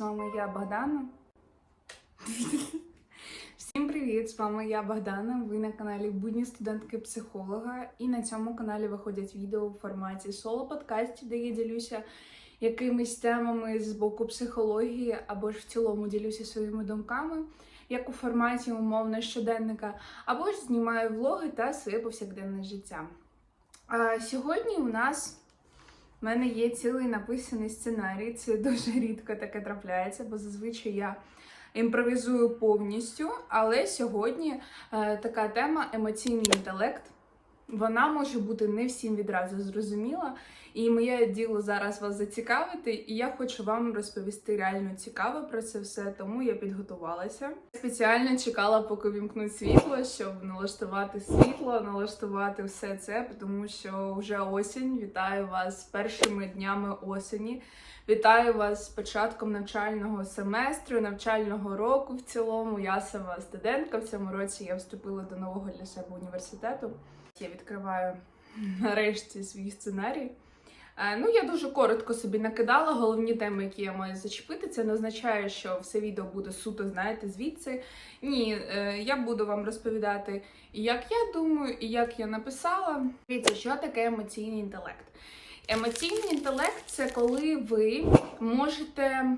з вами я Богдана. Всім привіт! З вами я Богдана. Ви на каналі Будні студентки психолога. І на цьому каналі виходять відео в форматі соло-подкастів, де я ділюся якимись темами з боку психології, або ж в цілому ділюся своїми думками, як у форматі умовно щоденника, або ж знімаю влоги та своє повсякденне життя. А сьогодні у нас у мене є цілий написаний сценарій. Це дуже рідко таке трапляється, бо зазвичай я імпровізую повністю. Але сьогодні е, така тема емоційний інтелект. Вона може бути не всім відразу зрозуміла, і моє діло зараз вас зацікавити, і я хочу вам розповісти реально цікаво про це все, тому я підготувалася. Спеціально чекала, поки вімкнуть світло, щоб налаштувати світло, налаштувати все це, тому що вже осінь. Вітаю вас з першими днями осені. Вітаю вас з початком навчального семестру, навчального року в цілому. Я сама студентка. В цьому році я вступила до нового для себе університету. Я відкриваю нарешті свій сценарій. Е, Ну, я дуже коротко собі накидала головні теми, які я маю зачепити. Це не означає, що все відео буде суто, знаєте, звідси. Ні, е, я буду вам розповідати, як я думаю, і як я написала. Дивіться, що таке емоційний інтелект. Емоційний інтелект це коли ви можете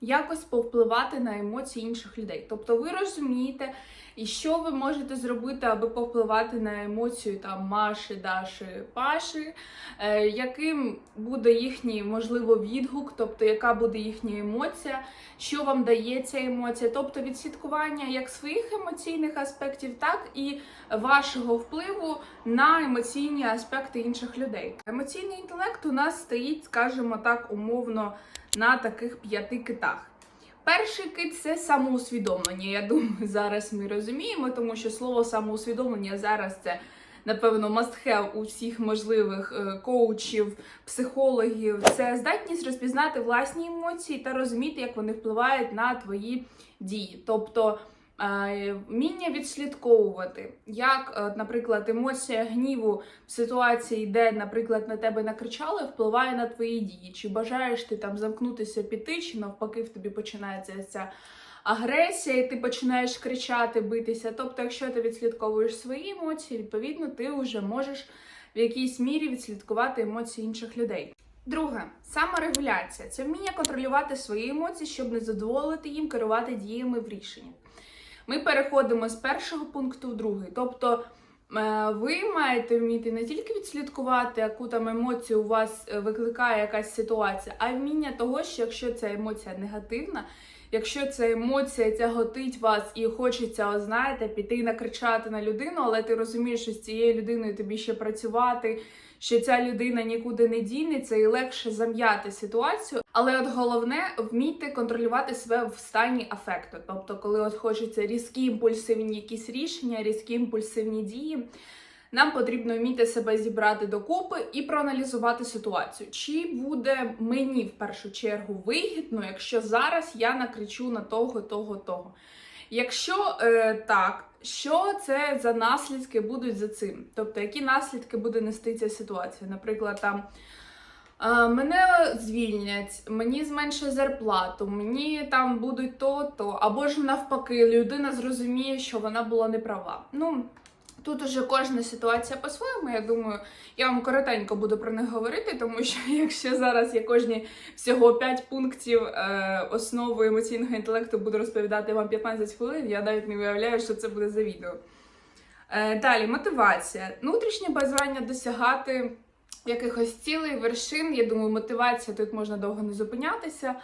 якось повпливати на емоції інших людей. Тобто ви розумієте, і що ви можете зробити, аби повпливати на емоцію там Маші, Даші, Паші, е, яким буде їхній, можливо, відгук, тобто яка буде їхня емоція, що вам дає ця емоція, тобто відслідкування як своїх емоційних аспектів, так і вашого впливу на емоційні аспекти інших людей. Емоційний інтелект у нас стоїть, скажімо так, умовно на таких п'яти китах. Перший кит це самоусвідомлення. Я думаю, зараз ми розуміємо, тому що слово самоусвідомлення зараз це. Напевно, must have у всіх можливих е, коучів, психологів. Це здатність розпізнати власні емоції та розуміти, як вони впливають на твої дії. Тобто вміння відслідковувати, як, е, наприклад, емоція гніву в ситуації, де, наприклад, на тебе накричали, впливає на твої дії. Чи бажаєш ти там замкнутися піти, чи навпаки в тобі починається ця агресія, і ти починаєш кричати, битися. Тобто, якщо ти відслідковуєш свої емоції, відповідно, ти вже можеш в якійсь мірі відслідкувати емоції інших людей. Друге, саморегуляція це вміння контролювати свої емоції, щоб не задоволити їм керувати діями в рішеннях. Ми переходимо з першого пункту в другий. Тобто е, ви маєте вміти не тільки відслідкувати, яку там емоцію у вас е, викликає якась ситуація, а й вміння того, що якщо ця емоція негативна, якщо ця емоція тяготить вас і хочеться, о, знаєте, піти і накричати на людину, але ти розумієш, що з цією людиною тобі ще працювати, що ця людина нікуди не дінеться і легше зам'яти ситуацію. Але от головне вмійте контролювати себе в стані афекту. Тобто, коли от хочеться різкі імпульсивні якісь рішення, різкі імпульсивні дії. Нам потрібно вміти себе зібрати докупи і проаналізувати ситуацію. Чи буде мені в першу чергу вигідно, якщо зараз я накричу на того, того, того? Якщо е, так, що це за наслідки будуть за цим? Тобто, які наслідки буде нести ця ситуація? Наприклад, там. Мене звільнять, мені зменшать зарплату, мені там будуть то-то, або ж навпаки, людина зрозуміє, що вона була неправа. Ну, Тут уже кожна ситуація по-своєму. Я думаю, я вам коротенько буду про них говорити, тому що якщо зараз я кожні всього 5 пунктів е, основи емоційного інтелекту буду розповідати вам 15 хвилин, я навіть не уявляю, що це буде за відео. Е, далі, мотивація. Внутрішнє бажання досягати якихось цілей, вершин. Я думаю, мотивація тут можна довго не зупинятися. Е,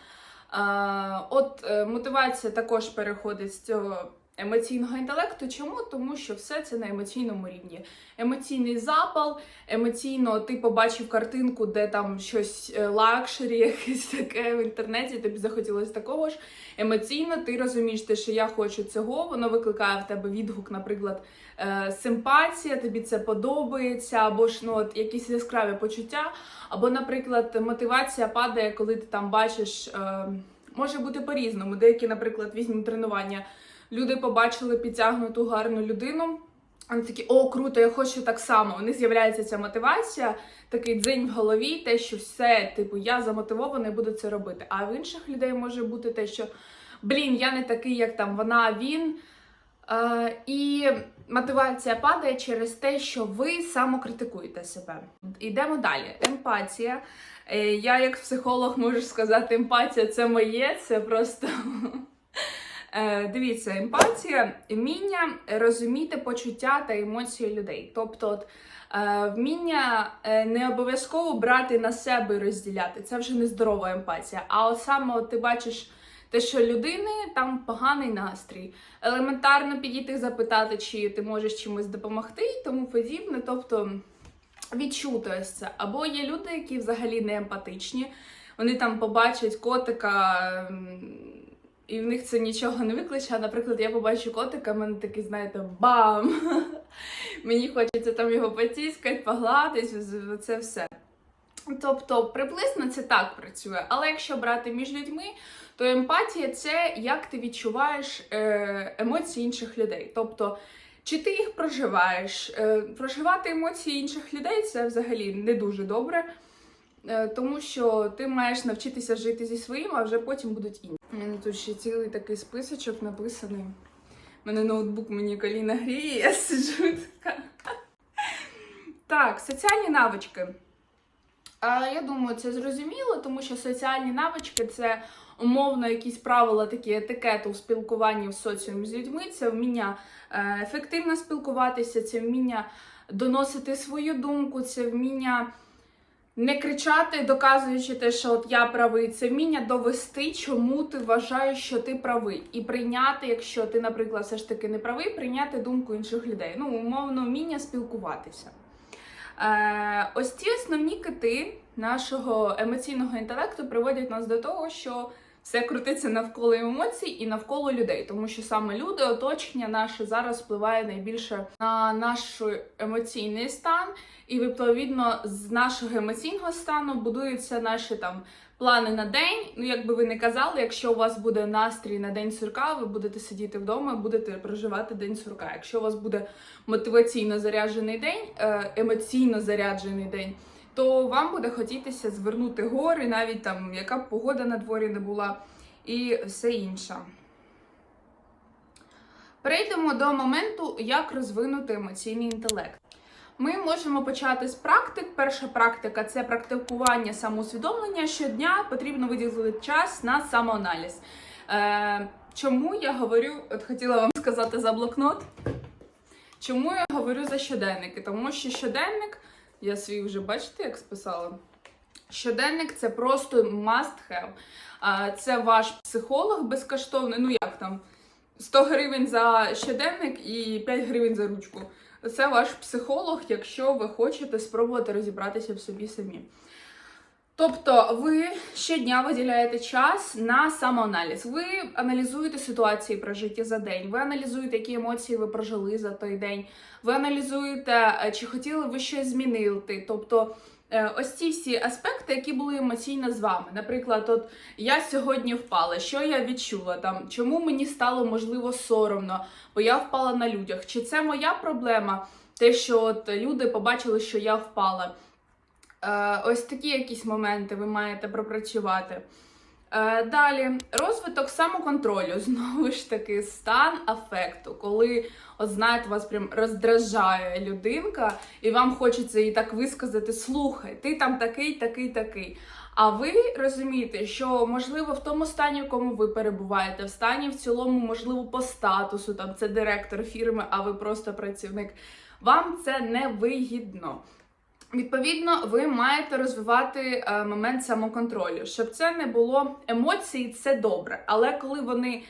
от е, мотивація також переходить з цього емоційного інтелекту. Чому? Тому що все це на емоційному рівні. Емоційний запал, емоційно ти побачив картинку, де там щось е, лакшері, якесь таке в інтернеті, тобі захотілося такого ж. Емоційно ти розумієш, те, що я хочу цього, воно викликає в тебе відгук, наприклад, е, симпатія, тобі це подобається, або ж ну, от, якісь яскраві почуття, або, наприклад, мотивація падає, коли ти там бачиш. Е, Може бути по-різному. Деякі, наприклад, візьмемо тренування. Люди побачили підтягнуту гарну людину, вони такі, о, круто, я хочу так само. У них з'являється ця мотивація, такий дзень в голові, те, що все, типу, я замотивований, буду це робити. А в інших людей може бути те, що блін, я не такий, як там вона, він. Е, і мотивація падає через те, що ви самокритикуєте себе. Йдемо далі. Емпатія. Е, я, як психолог, можу сказати, емпатія це моє, це просто. Е, Дивіться, емпатія вміння розуміти почуття та емоції людей. Тобто, от, е, вміння е, не обов'язково брати на себе і розділяти. Це вже не здорова емпатія. А от саме от ти бачиш те, що людини там поганий настрій, елементарно підійти запитати, чи ти можеш чимось допомогти, і тому подібне. Тобто відчути ось це. Або є люди, які взагалі не емпатичні, вони там побачать котика. І в них це нічого не викличе. Наприклад, я побачу котика, в мене такий, знаєте, бам! Мені хочеться там його потіскати, погладити, це все. Тобто, приблизно це так працює. Але якщо брати між людьми, то емпатія це як ти відчуваєш е, емоції інших людей. Тобто, чи ти їх проживаєш? Е, проживати емоції інших людей це взагалі не дуже добре, тому що ти маєш навчитися жити зі своїм, а вже потім будуть інші. У мене тут ще цілий такий списочок написаний. У мене ноутбук мені коліна гріє, я сиджу така. Так, соціальні навички. Я думаю, це зрозуміло, тому що соціальні навички це умовно якісь правила, такі етикету в спілкуванні в соціумі з людьми, це вміння е, ефективно спілкуватися, це вміння доносити свою думку, це вміння не кричати, доказуючи те, що от я правий, це вміння довести, чому ти вважаєш, що ти правий, і прийняти, якщо ти, наприклад, все ж таки не правий, прийняти думку інших людей. Ну, умовно, вміння спілкуватися. Е, ось ці основні кити нашого емоційного інтелекту приводять нас до того, що все крутиться навколо емоцій і навколо людей, тому що саме люди, оточення наше зараз впливає найбільше на наш емоційний стан, і відповідно з нашого емоційного стану будуються наші там плани на день. Ну, як би ви не казали, якщо у вас буде настрій на день сурка, ви будете сидіти вдома, будете проживати день сурка. Якщо у вас буде мотиваційно заряджений день, е, емоційно заряджений день, то вам буде хотітися звернути гори, навіть там яка б погода на дворі не була, і все інше. Перейдемо до моменту, як розвинути емоційний інтелект. Ми можемо почати з практик. Перша практика це практикування самоусвідомлення. Щодня потрібно виділити час на самоаналіз. Е, чому я говорю, от хотіла вам сказати за блокнот. Чому я говорю за щоденники? Тому що щоденник, я свій вже бачите, як списала. Щоденник це просто must have. Це ваш психолог безкоштовний. Ну як там 100 гривень за щоденник і 5 гривень за ручку. Це ваш психолог, якщо ви хочете спробувати розібратися в собі самі. Тобто ви щодня виділяєте час на самоаналіз. Ви аналізуєте ситуації прожиті за день, ви аналізуєте, які емоції ви прожили за той день, ви аналізуєте, е, чи хотіли ви щось змінити. Тобто е, ось ці всі аспекти, які були емоційно з вами. Наприклад, от я сьогодні впала, що я відчула там, чому мені стало можливо соромно, бо я впала на людях. Чи це моя проблема? Те, що от люди побачили, що я впала. Е, Ось такі якісь моменти ви маєте пропрацювати. Е, Далі розвиток самоконтролю. Знову ж таки, стан афекту, коли, от знаєте, вас прям роздражає людинка, і вам хочеться їй так висказати: слухай, ти там такий, такий, такий. А ви розумієте, що можливо в тому стані, в якому ви перебуваєте, в стані в цілому, можливо, по статусу, там це директор фірми, а ви просто працівник. Вам це не вигідно. Відповідно, ви маєте розвивати е, момент самоконтролю, щоб це не було емоції, це добре. Але коли вони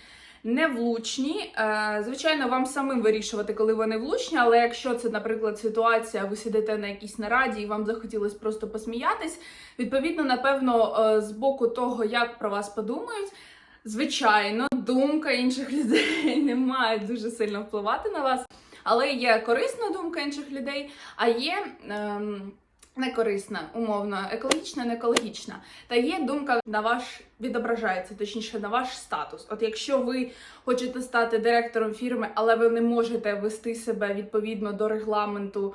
не влучні, е, звичайно, вам самим вирішувати, коли вони влучні. Але якщо це, наприклад, ситуація, ви сидите на якійсь нараді і вам захотілося просто посміятись, відповідно, напевно, е, з боку того, як про вас подумають. Звичайно, думка інших людей не має дуже сильно впливати на вас, але є корисна думка інших людей, а є ем, не корисна, умовно, екологічна, не екологічна. Та є думка на ваш відображається, точніше на ваш статус. От якщо ви хочете стати директором фірми, але ви не можете вести себе відповідно до регламенту е,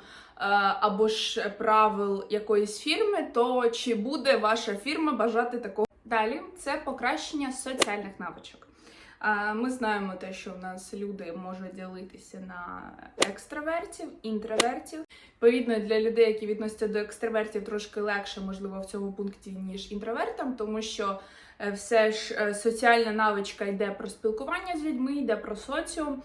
або ж правил якоїсь фірми, то чи буде ваша фірма бажати такого? Далі це покращення соціальних навичок. Ми знаємо те, що в нас люди можуть ділитися на екстравертів, інтровертів. Відповідно, для людей, які відносяться до екстравертів, трошки легше, можливо, в цьому пункті, ніж інтровертам, тому що е, все ж е, соціальна навичка йде про спілкування з людьми, йде про соціум.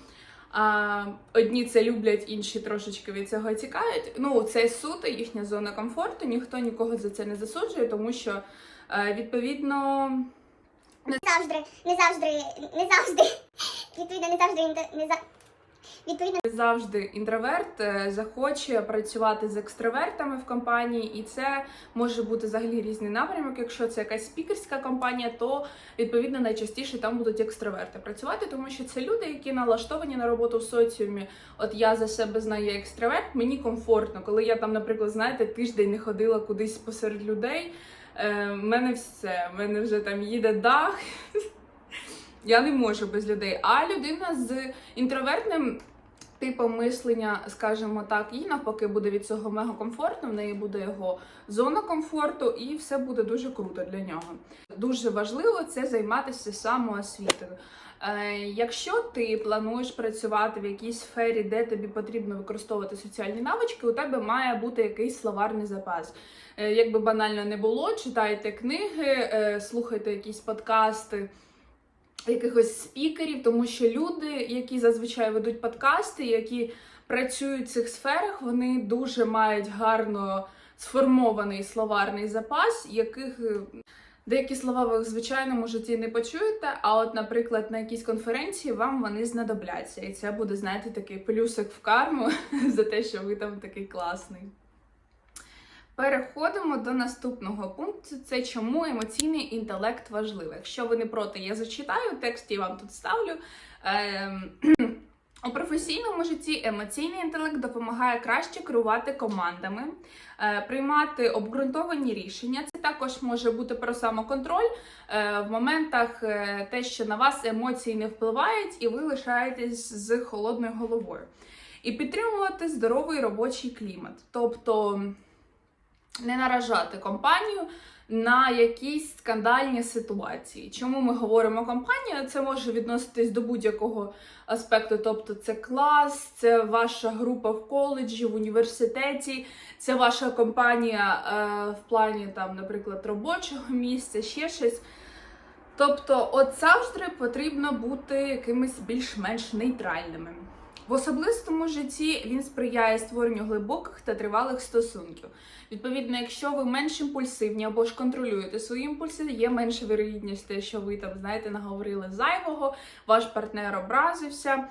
А, одні це люблять, інші трошечки від цього тікають. Ну, це суто їхня зона комфорту, ніхто нікого за це не засуджує, тому що е, відповідно не завжди, не завжди, не завжди, відповідно, не завжди, не за... відповідно, завжди інтроверт е, захоче працювати з екстравертами в компанії, і це може бути взагалі різний напрямок. Якщо це якась спікерська компанія, то відповідно найчастіше там будуть екстраверти працювати, тому що це люди, які налаштовані на роботу в соціумі. От я за себе знаю екстраверт, мені комфортно, коли я там, наприклад, знаєте, тиждень не ходила кудись посеред людей. Е, мене все, в мене вже там їде дах. Я не можу без людей. А людина з інтровертним типом мислення, скажімо так, їй навпаки буде від цього мега комфортно, в неї буде його зона комфорту, і все буде дуже круто для нього. Дуже важливо це займатися самоосвітою. Е, якщо ти плануєш працювати в якійсь сфері, де тобі потрібно використовувати соціальні навички, у тебе має бути якийсь словарний запас. Е, як би банально не було, читайте книги, е, слухайте якісь подкасти якихось спікерів, тому що люди, які зазвичай ведуть подкасти, які працюють в цих сферах, вони дуже мають гарно сформований словарний запас, яких е, деякі слова ви в звичайному житті не почуєте. А от, наприклад, на якійсь конференції вам вони знадобляться, і це буде, знаєте, такий плюсик в карму за те, що ви там такий класний. Переходимо до наступного пункту. Це чому емоційний інтелект важливий. Якщо ви не проти, я зачитаю текст, я вам тут ставлю. Ем, У професійному житті емоційний інтелект допомагає краще керувати командами, е, приймати обґрунтовані рішення. Це також може бути про самоконтроль е, в моментах е, те, що на вас емоції не впливають, і ви лишаєтесь з холодною головою. І підтримувати здоровий робочий клімат. Тобто не наражати компанію на якісь скандальні ситуації. Чому ми говоримо компанія? Це може відноситись до будь-якого аспекту. Тобто, це клас, це ваша група в коледжі, в університеті, це ваша компанія е, в плані там, наприклад, робочого місця, ще щось. Тобто, от завжди потрібно бути якимись більш-менш нейтральними. В особистому житті він сприяє створенню глибоких та тривалих стосунків. Відповідно, якщо ви менш імпульсивні або ж контролюєте свої імпульси, є менша вірогідність, те, що ви там знаєте, наговорили зайвого, ваш партнер образився.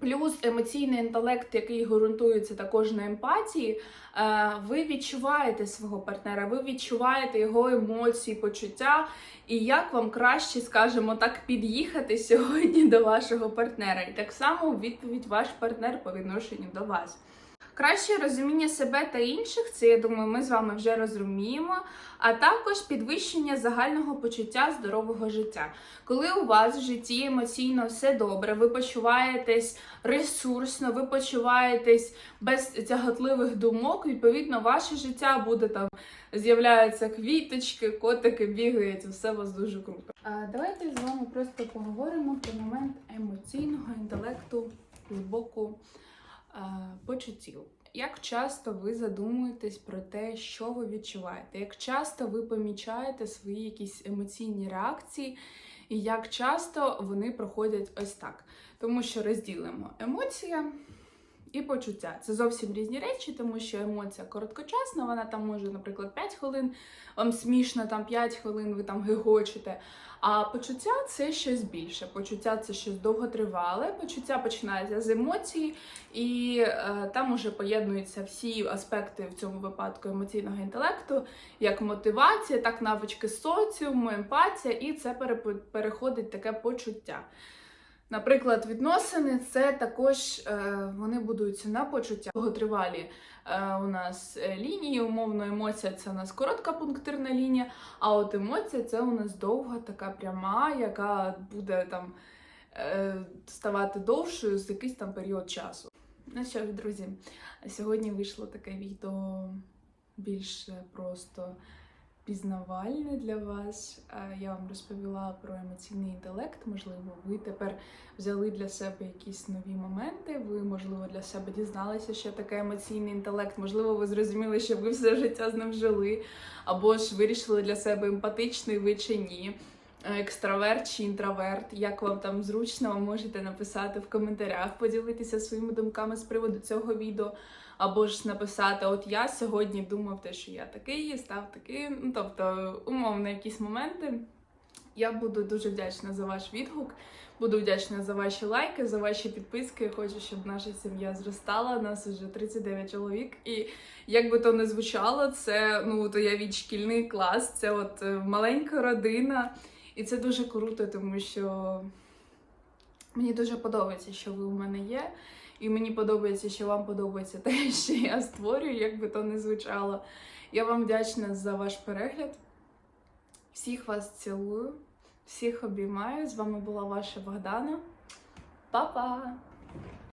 Плюс емоційний інтелект, який ґрунтується також на емпатії, е, ви відчуваєте свого партнера, ви відчуваєте його емоції, почуття, і як вам краще, скажімо так, під'їхати сьогодні до вашого партнера. І так само у відповідь ваш партнер по відношенню до вас. Краще розуміння себе та інших, це я думаю, ми з вами вже розуміємо. А також підвищення загального почуття здорового життя. Коли у вас в житті емоційно все добре, ви почуваєтесь ресурсно, ви почуваєтесь без тяготливих думок, відповідно, ваше життя буде там з'являються квіточки, котики бігають, все у вас дуже круто. А давайте з вами просто поговоримо про момент емоційного інтелекту, глибоку е, почуттів. Як часто ви задумуєтесь про те, що ви відчуваєте? Як часто ви помічаєте свої якісь емоційні реакції, і як часто вони проходять ось так? Тому що розділимо емоція і почуття. Це зовсім різні речі, тому що емоція короткочасна, вона там може, наприклад, 5 хвилин, вам смішно, там 5 хвилин, ви там гигочете. А почуття це щось більше. Почуття це щось довготривале. Почуття починається з емоцій, і е, там уже поєднуються всі аспекти в цьому випадку емоційного інтелекту, як мотивація, так навички соціуму, емпатія, і це переходить таке почуття. Наприклад, відносини це також е, вони будуються на почуття довготривалі. Е, у нас е, лінії, умовно, емоція це у нас коротка пунктирна лінія, а от емоція це у нас довга, така пряма, яка буде там ставати довшою з якийсь там період часу. Ну що ж, друзі, сьогодні вийшло таке відео більш просто пізнавальне для вас. Е, Я вам розповіла про емоційний інтелект. Можливо, ви тепер взяли для себе якісь нові моменти. Ви, можливо, для себе дізналися, що таке емоційний інтелект. Можливо, ви зрозуміли, що ви все життя з ним жили, або ж вирішили для себе емпатичний ви чи ні. Е, Екстраверт чи інтроверт, як вам там зручно, можете написати в коментарях, поділитися своїми думками з приводу цього відео, або ж написати: От я сьогодні думав те, що я такий, став таким. Ну тобто, умовно, якісь моменти. Я буду дуже вдячна за ваш відгук. Буду вдячна за ваші лайки, за ваші підписки. Хочу, щоб наша сім'я зростала. Нас вже 39 чоловік. І як би то не звучало, це ну то я від шкільний клас, це от е, маленька родина. І це дуже круто, тому що мені дуже подобається, що ви у мене є. І мені подобається, що вам подобається те, що я створюю, як би то не звучало. Я вам вдячна за ваш перегляд. Всіх вас цілую, всіх обіймаю. З вами була ваша Богдана. Па-па!